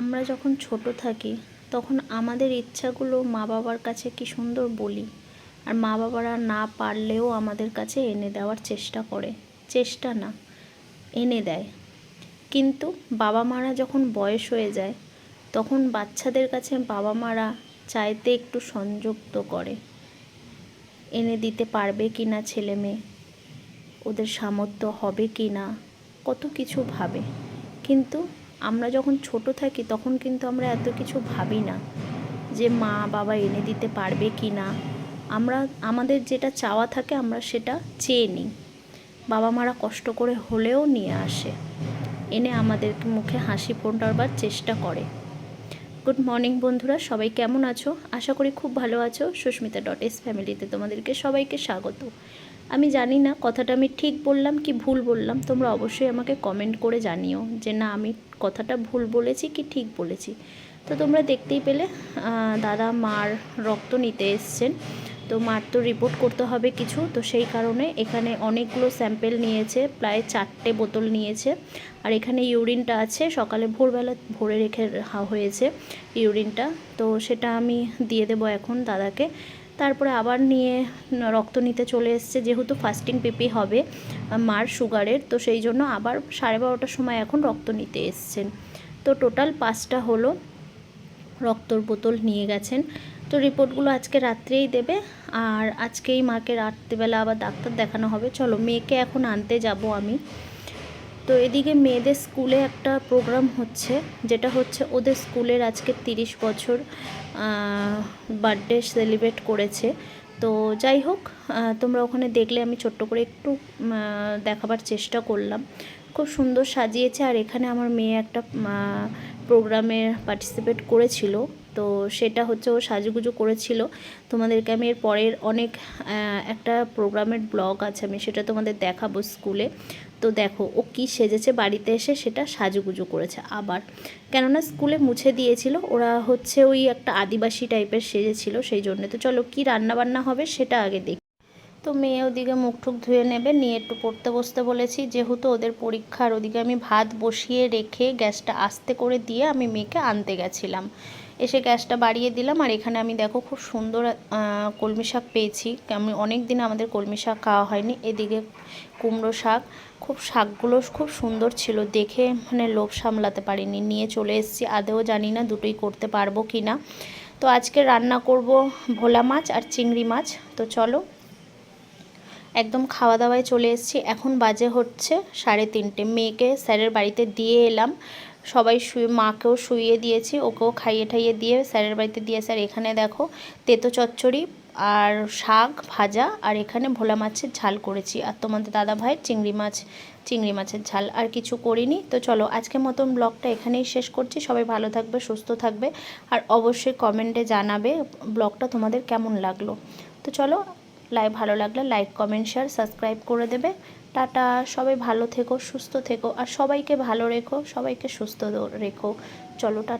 আমরা যখন ছোট থাকি, তখন আমাদের ইচ্ছাগুলো মা বাবার কাছে কি সুন্দর বলি? আর মা বাবারা না পারলেও আমাদের কাছে এনে দেওয়ার চেষ্টা করে। চেষ্টা না, এনে দেয়। কিন্তু বাবা মারা যখন বয়স হয়ে যায়, তখন বাচ্চাদের কাছে বাবা মারা চাইতে একটু সংযুক্ত করে। এনে দিতে পারবে কি না ছেলে মেয়ে ওদের সামর্থ্য হবে কি না কত কিছু ভাবে। কিন্তু আমরা যখন ছোট থাকি তখন কিন্তু আমরা এত কিছু ভাবি না যে মা বাবা এনে দিতে পারবে কি না। আমরা, আমাদের যেটা চাওয়া থাকে আমরা সেটা চেয়ে নিই। বাবা মারা কষ্ট করে হলেও নিয়ে আসে। এনে আমাদের মুখে হাসি ফোটাবার চেষ্টা করে। গুড মর্নিং বন্ধুরা, সবাই কেমন আছো? আশা করি খুব ভালো আছো। সুস্মিতা ডট এস ফ্যামিলিতে তোমাদেরকে সবাইকে স্বাগত। আমি জানি না, কথাটা আমি ঠিক বললাম কি ভুল বললাম? তোমরা অবশ্যই আমাকে কমেন্ট করে জানিও যে না, আমি কথাটা ভুল বলেছি কি ঠিক বলেছি। তো তোমরা দেখতেই পেলে দাদা মার রক্ত নিতে এসছেন। তো মার তো রিপোর্ট করতে হবে কিছু। তো সেই কারণে এখানে অনেকগুলো স্যাম্পেল নিয়েছে, প্রায় চারটে বোতল নিয়েছে। আর এখানে ইউরিনটা আছে, সকালে ভোরবেলা ভরে রেখে হয়েছে ইউরিনটা তো সেটা আমি দিয়ে দেবো এখন দাদাকে। তারপরে আবার নিয়ে রক্ত নিতে চলে এসছে, যেহেতু ফাস্টিং পিপি হবে মার সুগারের তো সেই জন্য আবার সাড়ে বারোটার সময় এখন রক্ত নিতে এসছেন। তো টোটাল পাঁচটা হলো, রক্তর বোতল নিয়ে গেছেন। তো রিপোর্টগুলো আজকে রাত্রেই দেবে, আর আজকেই মাকে রাত্রিবেলা আবার ডাক্তার দেখানো হবে। চলো, মেয়েকে এখন আনতে যাব আমি। তো এদিকে মেয়েদের স্কুলে একটা প্রোগ্রাম হচ্ছে, যেটা হচ্ছে ওদের স্কুলের আজকে তিরিশ বছর বার্থডে সেলিব্রেট করেছে। তো যাই হোক তোমরা ওখানে দেখলে আমি ছোট্ট করে একটু দেখাবার চেষ্টা করলাম। খুব সুন্দর সাজিয়েছে আর এখানে আমার মেয়ে একটা প্রোগ্রামে পার্টিসিপেট করেছিল। তো সেটা হচ্ছে ও সাজুগুজু করেছিল। তোমাদেরকে আমি এর পরের অনেক একটা প্রোগ্রামের ব্লগ আছে, আমি সেটা তোমাদের দেখাবো স্কুলে তো দেখো, ও কি সেজেছে বাড়িতে এসে সেটা সাজুগুজু করেছে আবার। কেননা স্কুলে মুছে দিয়েছিল, ওরা হচ্ছে ওই একটা আদিবাসী টাইপের সেজেছিল, সেই জন্য। তো চলো কি রান্না বান্না হবে সেটা আগে দেখি। তো মেয়ে ওদিকে মুখ টুক ধুয়ে নেবে, নিয়ে একটু পড়তে বসতে বলেছি। যেহেতু ওদের পরীক্ষার ওদিকে আমি ভাত বসিয়ে রেখে গ্যাসটা আস্তে করে দিয়ে আমি মেয়েকে আনতে গেছিলাম। এসে গ্যাসটা বাড়িয়ে দিলাম আর এখানে আমি দেখো খুব সুন্দর কলমি শাক পেয়েছি। আমি অনেক দিন আমাদের কলমি শাক খাওয়া হয়নি। এদিকে কুমড়ো শাক, খুব শাকগুলো খুব সুন্দর ছিল। দেখে মানে লোভ সামলাতে পারিনি। নিয়ে চলে এসেছি। আদেও জানি না দুটোই করতে পারব কি না তো আজকে রান্না করব ভোলা মাছ আর চিংড়ি মাছ। তো চলো একদম খাওয়া দাওয়ায় চলে এসেছি। এখন বাজে হচ্ছে সাড়ে তিনটে। মেয়েকে স্যারের বাড়িতে দিয়ে এলাম। সবাই শুয়ে, মাকেও শুইয়ে দিয়েছি, ওকেও খাইয়ে ঠাইয়ে দিয়ে স্যারের বাড়িতে দিয়ে, স্যার এখানে দেখো তেতো চচ্চড়ি আর শাক ভাজা আর এখানে ভোলা মাছের ঝাল করেছি। আর তোমাদের দাদা ভাই চিংড়ি মাছ, চিংড়ি মাছের ঝাল। আর কিছু করিনি। তো চলো আজকের মতন ব্লগটা এখানেই শেষ করছি। সবাই ভালো থাকবে, সুস্থ থাকবে। আর অবশ্যই কমেন্টে জানাবে ব্লগটা তোমাদের কেমন লাগল। তো চলো লাইভ ভালো লাগলে লাইক কমেন্ট শেয়ার সাবস্ক্রাইব করে দেবে। টাটা, সবাই ভালো থেকো, সুস্থ থেকো, আর সবাইকে ভালো রেখো, সবাইকে সুস্থ রেখো। চলো, টাটা।